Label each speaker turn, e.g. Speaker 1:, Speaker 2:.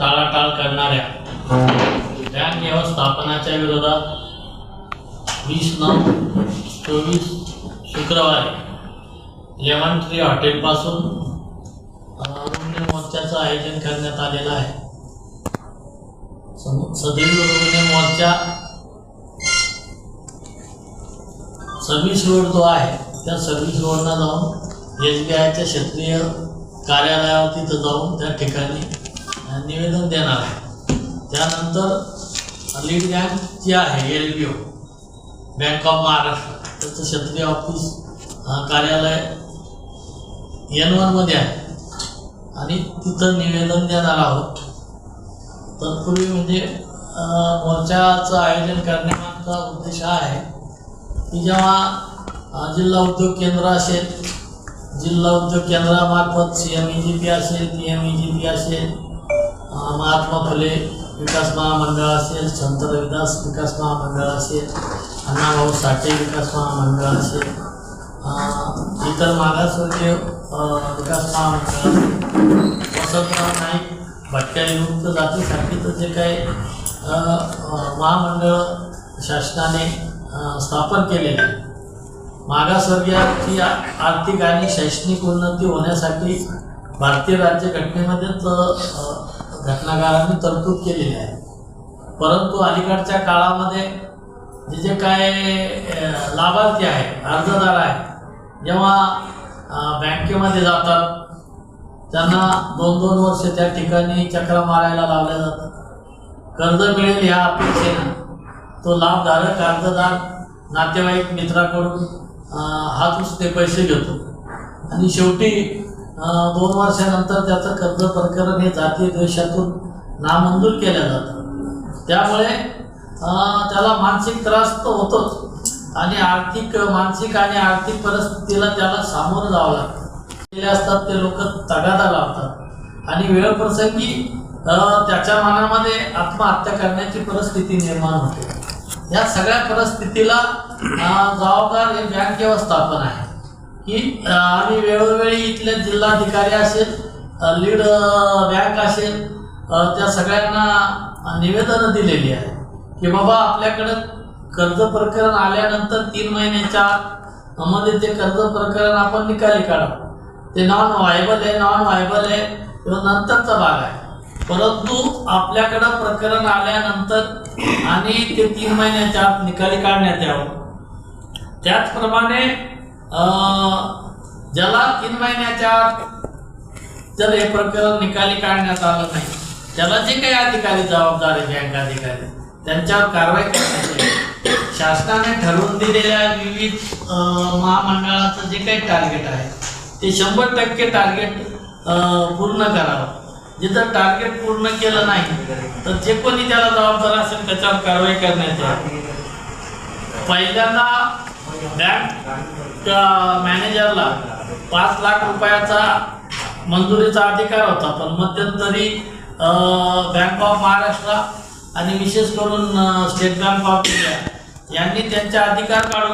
Speaker 1: टाळाटाळ करणाऱ्या बँक व्यवस्थापनाच्या विरोधात वीस नऊ चोवीस शुक्रवारी लेमन ट्री हॉटेलपासून रुग्ण मोर्चाचं आयोजन करण्यात आलेलं आहे. सदैव रुग्ण मोर्चा सर्व्हिस रोड जो आहे त्या सर्व्हिस रोडला जाऊन एस बी आयच्या क्षेत्रीय कार्यालयावर तिथं जाऊन त्या ठिकाणी निवेदन देणार आहे. त्यानंतर लीड बँक जी आहे L B O Bank of Maharashtra त्याचं क्षेत्रीय ऑफिस कार्यालय एन वनमध्ये आहे. आणि तिथं निवेदन देणार आहोत. तत्पूर्वी म्हणजे मोर्चाचं आयोजन करण्यामागचा उद्देश हा आहे की जेव्हा जिल्हा उद्योग केंद्र असेल जिल्हा उद्योग केंद्रामार्फत C M E G P असेल P M E G P असेल महात्मा फुले विकास महामंडळ असेल संत रविदास विकास महामंडळ असेल अण्णाभाऊ साठे विकास महामंडळ असेल इतर मागासवर्गीय विकास महामंडळ असेल. वसंतराव नाईक भटक्यायुक्त जातीसाठीचं जे काही महामंडळ शासनाने स्थापन केलेले आहे. मागासवर्गीयाची आर्थिक आणि शैक्षणिक उन्नती होण्यासाठी भारतीय राज्यघटनेमध्येच घटनाकारांनी तरतूद केलेली आहे. परंतु अलीकडच्या काळामध्ये जे जे काय लाभार्थी आहे अर्जदार आहे जेव्हा बँकेमध्ये जातात त्यांना दोन दोन वर्ष त्या ठिकाणी चक्र मारायला लावल्या जातात कर्ज मिळेल ह्या अपेक्षेनं. तो लाभधारक अर्जदार नातेवाईक मित्राकडून हात उचते पैसे घेतो. आणि शेवटी दोन वर्षानंतर त्याचं कर्ज प्रकरण हे जातीय द्वेषातून नामंजूर केलं जातं. त्यामुळे अं, त्याला मानसिक त्रास तर होतोच. आणि आर्थिक मानसिक आणि आर्थिक परिस्थितीला त्याला सामोरं जावं लागतं. केले असतात ते लोक तगादा लावतात. आणि वेळप्रसंगी त्याच्या मनामध्ये आत्महत्या करण्याची परिस्थिती निर्माण होते. या सगळ्या परिस्थितीला जबाबदार हे बँक व्यवस्थापन आहे. की आम्ही वेळोवेळी इथले जिल्हाधिकारी असेल लीड बँक असेल त्या सगळ्यांना निवेदनं दिलेली आहे. की बाबा आपल्याकडं कर्ज प्रकरण आल्यानंतर तीन महिन्याच्या आत मध्ये ते कर्ज प्रकरण आपण निकाली काढा. ते नॉन व्हायबल आहे नॉन व्हायबल आहे किंवा नंतरचा भाग आहे. परंतु आपल्याकडं प्रकरण आल्यानंतर आणि ते तीन महिन्याच्या आत निकाली काढण्यात यावं. त्याचप्रमाणे ज्याला तीन महिन्याच्या जर हे प्रकरण निकाली काढण्यात आलं नाही त्याला जे काही अधिकारी जबाबदार आहे बँक अधिकारी त्यांच्यावर कारवाई करण्याची शासनाने ठरवून दिलेल्या विविध महामंडळाचं जे काही टार्गेट आहे ते शंभर टक्के टार्गेट पूर्ण करावं. जिथं टार्गेट पूर्ण केलं नाही तर जे कोणी त्याला जबाबदार असेल त्याच्यावर कारवाई करण्यात यावी पहिल्यांदा बँक मॅनेजरला पाच लाख रुपयाचा मंजुरीचा अधिकार होता. पण मध्यंतरी बँक ऑफ महाराष्ट्र आणि विशेष करून स्टेट बँक ऑफ इंडिया यांनी त्यांचा अधिकार काढून